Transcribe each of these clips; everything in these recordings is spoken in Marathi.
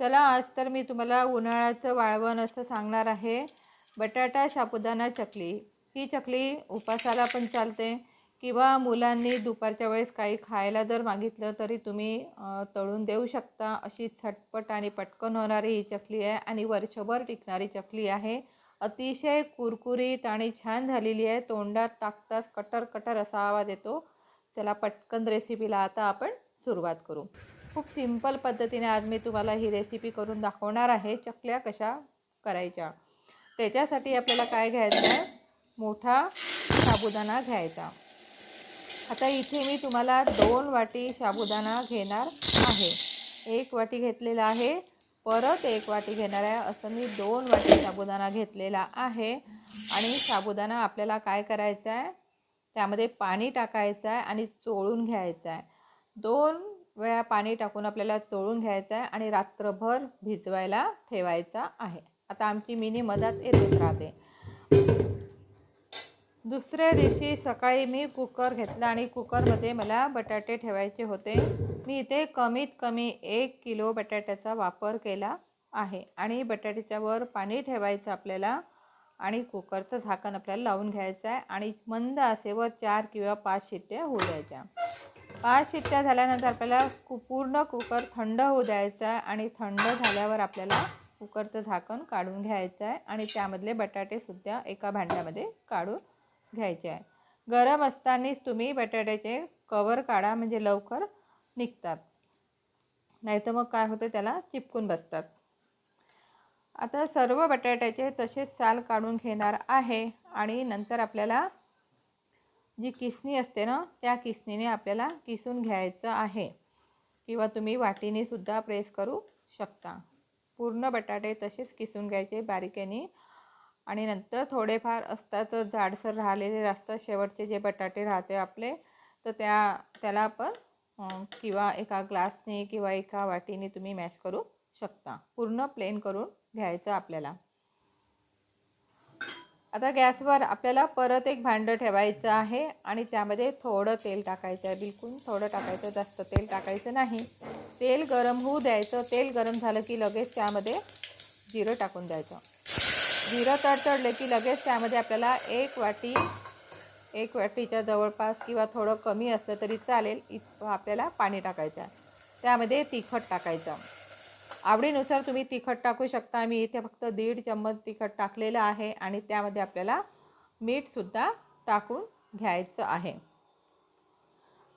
चला आज तर मी तुम्हाला उन्हाळ्याचं वाळवण असं सांगणार आहे. बटाटा साबुदाणा चकली. ही चकली उपासाला पण चालते किंवा मुलांनी दुपारच्या वेळेस काही खायला जर मागितलं तरी तुम्ही तळून देऊ शकता. अशी झटपट आणि पटकन होणारी ही चकली आहे आणि वर्षभर टिकणारी चकली आहे. अतिशय कुरकुरीत आणि छान झालेली आहे. तोंडात टाकताच कटर कटर असा आवाज येतो. चला पटकन रेसिपीला आता आपण सुरुवात करू. खूप सिंपल पद्धतीने आज मी तुम्हाला ही रेसिपी करून दाखवणार आहे चकल्या कशा करायच्या. त्याच्यासाठी आपल्याला काय घ्यायचं आहे? मोठा साबुदाणा घ्यायचा. आता इथे मी तुम्हाला दोन वाटी साबुदाणा घेणार आहे. एक वाटी घेतलेला आहे परत एक वाटी घेणार आहे. असं मी दोन वाटी साबुदाणा घेतलेला आहे. आणि साबुदाणा आपल्याला काय करायचं आहे? त्यामध्ये पाणी टाकायचं आहे आणि चोळून घ्यायचं आहे. दोन वेळा पाणी टाकून आपल्याला चोळून घ्यायचं आहे आणि रात्रभर भिजवायला ठेवायचा आहे. आता आमची मिनी मधात येतच राहते. दुसऱ्या दिवशी सकाळी मी कुकर घेतला आणि कुकरमध्ये मला बटाटे ठेवायचे होते. मी इथे कमीत कमी एक किलो बटाट्याचा वापर केला आहे आणि बटाट्याच्या वर पाणी ठेवायचं आपल्याला आणि कुकरचं झाकण आपल्याला लावून घ्यायचं आहे आणि मंद असेवर चार किंवा पाच शिट्ट्या होऊ द्यायच्या. पाच शिट्ट्या झाल्यानंतर आपल्याला कु पूर्ण कुकर थंड होऊ द्यायचा आहे आणि थंड झाल्यावर आपल्याला कुकरचं झाकण काढून घ्यायचं आहे आणि त्यामधले बटाटेसुद्धा एका भांड्यामध्ये काढून घ्यायचे आहे. गरम असतानाच तुम्ही बटाट्याचे कवर काढा म्हणजे लवकर निघतात. नाहीतर मग काय होतं त्याला चिपकून बसतात. आता सर्व बटाट्याचे तसेच साल काढून घेणार आहे आणि नंतर आपल्याला जी किसणी असते ना त्या किसणीने आपल्याला किसून घ्यायचं आहे. किंवा तुम्ही वाटीने सुद्धा प्रेस करू शकता. पूर्ण बटाटे तसेच किसून घ्यायचे बारीकेने. आणि नंतर थोडेफार असतात जाडसर राहिलेले असतात शेवटचे जे बटाटे राहते आपले तर त्या त्याला आपण किंवा एका ग्लासने किंवा एका वाटीने तुम्ही मॅश करू शकता. पूर्ण प्लेन करून घ्यायचं आपल्याला. आता गॅसवर आपल्याला परत एक भांडं ठेवायचं आहे आणि त्यामध्ये थोडं तेल टाकायचं आहे. बिलकुल थोडं टाकायचं जास्त तेल टाकायचं नाही. तेल गरम होऊ द्यायचं. तेल गरम झालं की लगेच त्यामध्ये जिरं टाकून द्यायचं. जिरं तडतडले की लगेच त्यामध्ये आपल्याला एक वाटी एक वाटीच्या जवळपास किंवा थोडं कमी असलं तरी चालेल. इत आपल्याला पाणी टाकायचं आहे. त्यामध्ये तिखट टाकायचं. आवडीनुसार तुम्ही तिखट टाकू शकता. मी इथे फक्त दीड चम्मच तिखट टाकलेलं आहे आणि त्यामध्ये आपल्याला मीठसुद्धा टाकून घ्यायचं आहे.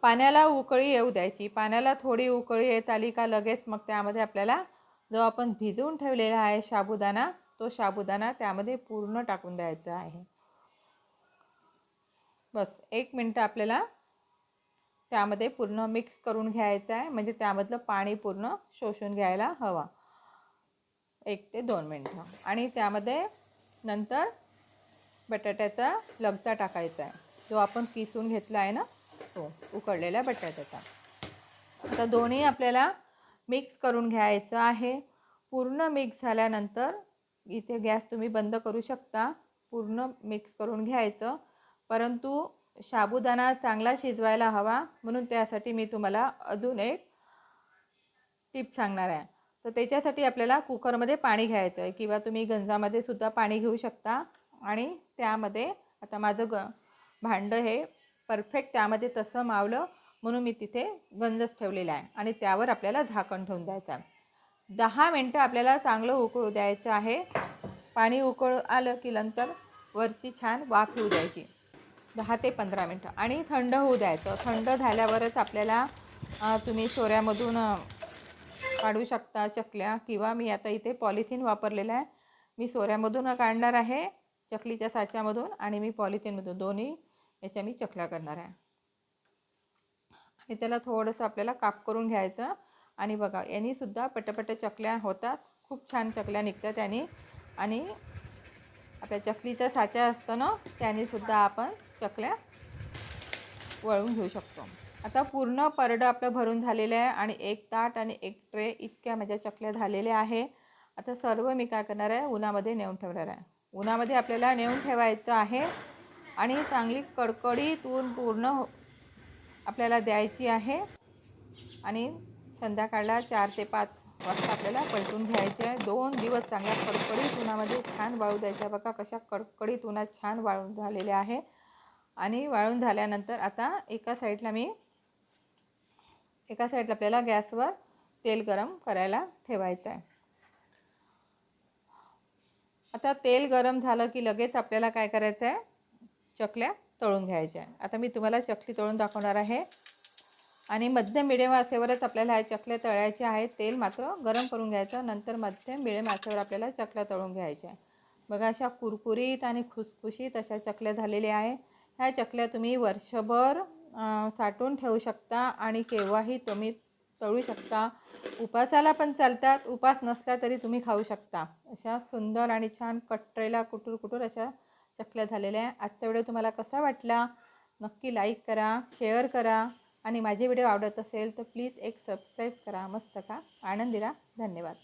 पाण्याला उकळी येऊ द्यायची. पाण्याला थोडी उकळी येत आली का लगेच मग त्यामध्ये आपल्याला जो आपण भिजवून ठेवलेला आहे साबुदाणा तो साबुदाणा त्यामध्ये पूर्ण टाकून द्यायचा आहे. बस एक मिनटं आपल्याला त्यामध्ये पूर्ण मिक्स करून घ्यायचं आहे. म्हणजे त्यामधलं पाणी पूर्ण शोषून घ्यायला हवा. एक ते दोन मिनटं. आणि त्यामध्ये नंतर बटाट्याचा लगचा टाकायचा आहे. जो आपण किसून घेतला आहे ना तो उकडलेल्या बटाट्याचा. आता दोन्ही आपल्याला मिक्स करून घ्यायचं आहे. पूर्ण मिक्स झाल्यानंतर इथे गॅस तुम्ही बंद करू शकता. पूर्ण मिक्स करून घ्यायचं. परंतु साबुदाणा चांगला शिजवायला हवा म्हणून त्यासाठी मी तुम्हाला अजून एक टिप सांगणार आहे. तर त्याच्यासाठी आपल्याला कुकरमध्ये पाणी घ्यायचं आहे किंवा तुम्ही गंजामध्ये सुद्धा पाणी घेऊ शकता. आणि त्यामध्ये आता माझं ग भांडं हे परफेक्ट त्यामध्ये तसं मावलं म्हणून मी तिथे गंजच ठेवलेला आहे. आणि त्यावर आपल्याला झाकण ठेवून द्यायचं आहे. दहा मिनटं आपल्याला चांगलं उकळू द्यायचं आहे. पाणी उकळ आलं की नंतर वरची छान वाफ येऊ द्यायची. दहा ते पंधरा मिनटं. आणि थंड होऊ द्यायचं. थंड झाल्यावरच आपल्याला तुम्ही सोऱ्यामधून काढू शकता चकल्या. किंवा मी आता इथे पॉलिथिन वापरलेलं आहे. मी सोऱ्यामधून काढणार आहे चकलीच्या साच्यामधून आणि मी पॉलिथिनमधून. दोन्ही याच्या मी चकल्या करणार आहे. आणि त्याला थोडंसं आपल्याला काप करून घ्यायचं. आणि बघा यांनीसुद्धा पटपट चकल्या होतात. खूप छान चकल्या निघतात यांनी. आणि आपल्या चकलीचा साचा असतं ना त्यानेसुद्धा आपण चकल्या वळून घेऊ शकतो. आता पूर्ण परडं आपलं भरून झालेलं आहे आणि एक ताट आणि एक ट्रे इतक्या माझ्या चकल्या झालेल्या आहे. आता सर्व मी काय करणार आहे? उन्हामध्ये नेऊन ठेवणार आहे. उन्हामध्ये आपल्याला नेऊन ठेवायचं आहे आणि चांगली कडकडी ऊन पूर्ण हो- आपल्याला द्यायची आहे. आणि संध्याकाळला चार ते पाच वाजता आपल्याला पलटून घ्यायचे आहे. दोन दिवस चांगल्या कडकडीत उन्हामध्ये छान वाळू द्यायच्या बघा कशा कडकडीत उन्हात छान वाळून झालेल्या आहे. आणि वाळून झाल्यानंतर आता एका साईडला मी एका साईडला आपल्याला गॅसवर तेल गरम करायला ठेवायचं आहे. आता तेल गरम झालं की लगेच आपल्याला काय करायचं आहे? चकल्या तळून घ्यायच्या आहे. आता मी तुम्हाला चकली तळून दाखवणार आहे. आणि मध्यम मिडियम आचेवरच आपल्याला ह्या चकल्या तळायच्या आहेत. तेल मात्र गरम करून घ्यायचं. नंतर मध्यम मिडियम आचेवर आपल्याला चकल्या तळून घ्यायच्या आहे. बघा अशा कुरकुरीत आणि खुसखुशीत अशा चकल्या झालेल्या आहे. ह्या चकल्या तुम्ही वर्षभर साठवून ठेवू शकता आणि केव्हाही तुम्ही तळू शकता. उपासाला पण चालतात उपास नसला तरी तुम्ही खाऊ शकता. अशा सुंदर आणि छान कटरेला कुटूर कुटूर अशा चकल्या झालेल्या आहे. आजचा व्हिडिओ तुम्हाला कसा वाटला? नक्की लाईक करा शेअर करा आणि माझे व्हिडिओ आवडत असेल तर प्लीज एक सबस्क्राईब करा. मस्त का? आनंदीरा धन्यवाद.